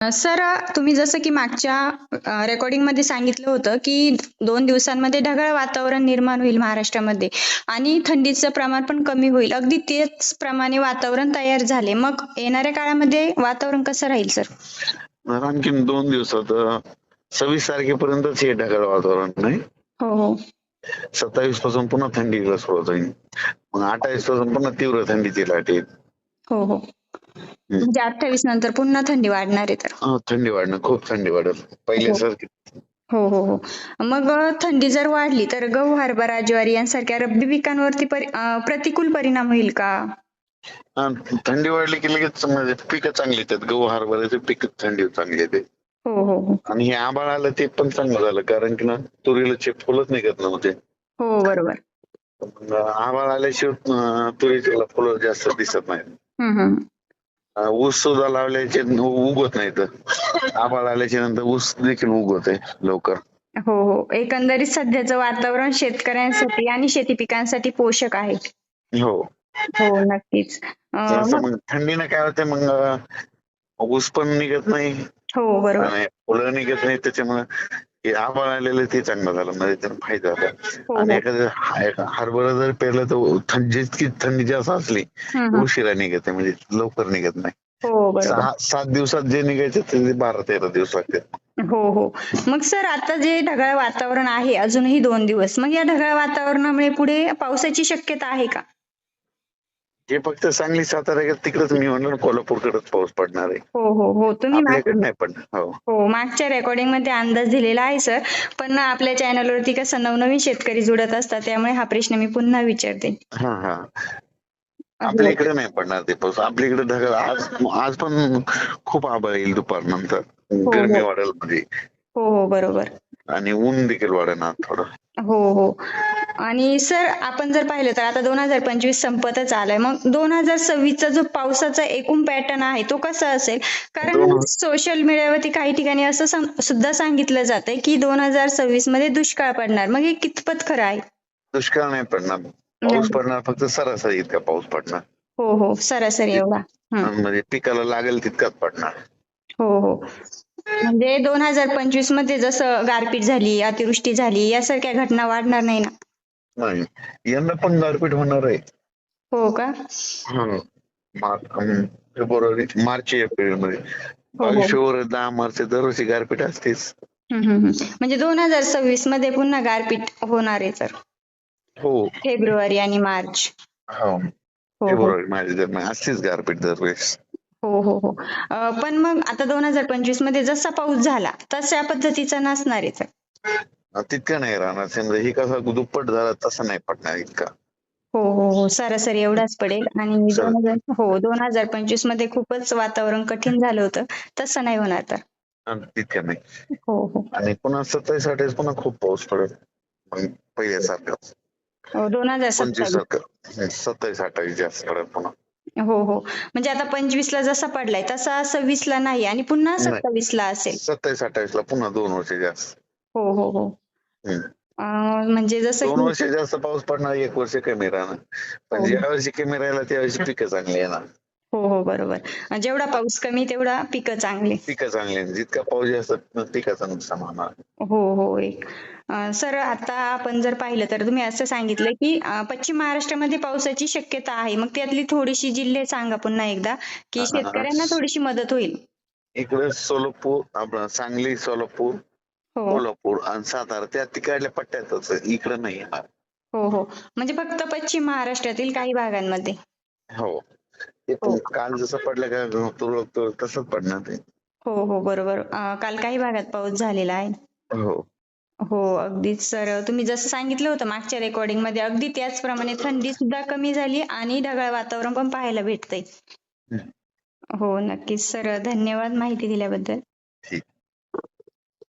Sir तुम्ही जसं की मागच्या रेकॉर्डिंगमध्ये सांगितलं होतं की दोन दिवसांमध्ये ढगाळ वातावरण निर्माण होईल महाराष्ट्रामध्ये आणि थंडीचं प्रमाण पण कमी होईल. अगदी तेच प्रमाणे वातावरण तयार झाले. मग येणाऱ्या काळामध्ये वातावरण कसं राहील सर? तर आणखीन दोन दिवसात सव्वीस तारखेपर्यंतच हे ढगाळ वातावरण नाही? हो हो. सत्तावीसपासून पुन्हा थंडीला सुरुवात होईल. मग अठ्ठावीसपासून पुन्हा तीव्र थंडीची लाट येईल. हो हो. म्हणजे अठ्ठावीस नंतर पुन्हा थंडी वाढणार आहे तर. थंडी वाढणं खूप थंडी वाढेल. पहिल्यासारखी. हो हो हो. मग थंडी जर वाढली तर गहू हरभरा ज्वारी यांसारख्या रब्बी पिकांवरती परि- प्रतिकूल परिणाम होईल का? थंडी वाढली की लगेच म्हणजे पिकं चांगली येतात. गहू हरभऱ्याचे पीक थंडी चांगली येते. हो हो हो. आणि हे आबाळ आलं ते पण चांगलं झालं. कारण की ना तुरीला चे फुलंच निघत नव्हते. हो बरोबर. आबाळ आल्याशिवाय तुरीला फुलं जास्त दिसत नाहीत. ऊस सुद्धा लावल्याचे उगवत नाहीत. आबाळ आल्याच्यानंतर ऊस देखील उगवत आहे लवकर. हो हो. एकंदरीत सध्याचं वातावरण शेतकऱ्यांसाठी आणि शेती पिकांसाठी पोषक आहे. हो. हो नक्कीच. मग थंडीनं काय होते मग ऊस पण निघत नाही. हो बरोबर. फुलं निघत नाही त्याच्यामुळे हे आबाळ आलेलं ते चांगलं झालं म्हणजे त्याला फायदा झाला. हो आणि एखादं हरभरा जर पेरलं तर थंडी जितकी थंडी जास्त असली. उशिरा निघते म्हणजे लवकर निघत नाही. हो सहा सात दिवसात जे निघायचे ते बारा तेरा दिवस लागतात. हो हो. मग सर आता जे ढगाळ वातावरण आहे अजूनही दोन दिवस. मग या ढगाळ वातावरणामुळे पुढे पावसाची शक्यता आहे का? हे फक्त सांगली सातारा तिकडेच मी म्हणलं ना कोल्हापूरकडेच पाऊस पडणार आहे. हो हो हो. तुम्ही नाही पडणार हो. हो मागच्या रेकॉर्डिंगमध्ये अंदाज दिलेला आहे सर पण आपल्या चॅनलवरती कसं नवनवीन शेतकरी जुडत असतात त्यामुळे हा प्रश्न मी पुन्हा विचारते. हा हा. आपल्या इकडे नाही पडणार ते पाऊस. आपल्या इकडे ढगाळ आज आज पण खूप आभाळ येईल दुपार नंतर गरमी वाढेल म्हणजे. हो हो बरोबर. आणि ऊन देखील वाढणार थोडं. हो हो. आणि सर आपण जर पाहिलं तर आता दोन हजार पंचवीस संपतच आलाय. मग दोन हजार सव्वीसचा जो पावसाचा एकूण पॅटर्न आहे तो कसा असेल? कारण सोशल मीडियावरती काही ठिकाणी असं सुद्धा सांगितलं जातंय की दोन हजार सव्वीसमध्ये दुष्काळ पडणार. मग हे कितपत खरं आहे? दुष्काळ नाही पडणार. पाऊस पडणार फक्त सरासरी इतका पाऊस पडणार. हो हो. सरासरी एवढा. म्हणजे पिकाला लागेल तितकाच पडणार. हो हो. म्हणजे दोन हजार पंचवीसमध्ये जसं गारपीट झाली अतिवृष्टी झाली यासारख्या घटना वाढणार नाही ना? नाही. यंदा पण गारपीट होणार आहे. हो का? हं. मार्च फेब्रुवारी मार्च एप्रिलमध्ये. हो. बावीस फेब्रुवारी दहा मार्च दरवर्षी गारपीट असतेच. म्हणजे दोन हजार सव्वीसमध्ये पुन्हा गारपीट होणार आहे तर. हो. फेब्रुवारी आणि मार्च. हो. हो हो. फेब्रुवारी माझ्या दरम्यान असतेच गारपीट दरवेळेस. हो हो हो. अं, पण मग आता दोन हजार पंचवीसमध्ये जसा पाऊस झाला तशा पद्धतीचा नसणार आहे तितका नाही राहणार ही कसा दुप्पट झाला तसा नाही पडणार इतका. हो हो हो. सरासरी एवढाच पडेल. आणि सर- दोन हजार हो दोन हजार पंचवीसमध्ये खूपच वातावरण कठीण झालं होतं. तसं नाही होणार तर. तितका नाही. हो हो. आणि पुन्हा सत्तावीस अठ्ठावीस पुन्हा खूप पाऊस पडेल. पहिल्यासारखं हो दोन हजार पंचवीस सत्तावीस सारखं. सत्तावीस अठ्ठावीस जास्त पडेल पुन्हा. हो हो. म्हणजे आता पंचवीस ला जसा पडलाय तसा सव्वीस ला नाही आणि पुन्हा नाही. सत्तावीस ला असेल. सत्तावीस अठ्ठावीस ला पुन्हा दोन वर्ष जास्त. हो हो हो. म्हणजे जसं दोन वर्ष जास्त पाऊस पडणार एक वर्ष कमी राहणार. पण हो. ज्या वर्षी कमी राहिला त्या वर्षी पिकं चांगली येणार. हो हो बरोबर. जेवढा पाऊस कमी तेवढा पिकं चांगली. पिकं चांगली. जितका पाऊस जास्त पिकाचं नुकसान होणार हो हो एक. सर आता आपण जर पाहिलं तर तुम्ही असं सांगितलं की पश्चिम महाराष्ट्रामध्ये पावसाची शक्यता आहे. मग त्यातली थोडीशी जिल्हे सांगा पुन्हा एकदा की. शेतकऱ्यांना थोडीशी मदत होईल. इकडे सोलापूर आपलं सांगली सोलापूर हो. कोल्हापूर आणि सातारा त्या तिकडल्या पट्ट्यातच. इकडे नाही. येणार हो हो. म्हणजे फक्त पश्चिम महाराष्ट्रातील काही भागांमध्ये. हो. ते हो. काल जसं पडलं का तुरळक तुरळक तसंच पडणार ते. हो हो बरोबर. काल काही भागात पाऊस झालेला आहे. हो. हो अगदीच. सर तुम्ही जसं सांगितलं होतं मागच्या रेकॉर्डिंगमध्ये अगदी त्याचप्रमाणे थंडी सुद्धा कमी झाली आणि ढगाळ वातावरण पण पाहायला भेटतंय. हो नक्कीच. सर धन्यवाद माहिती दिल्याबद्दल. ठीक.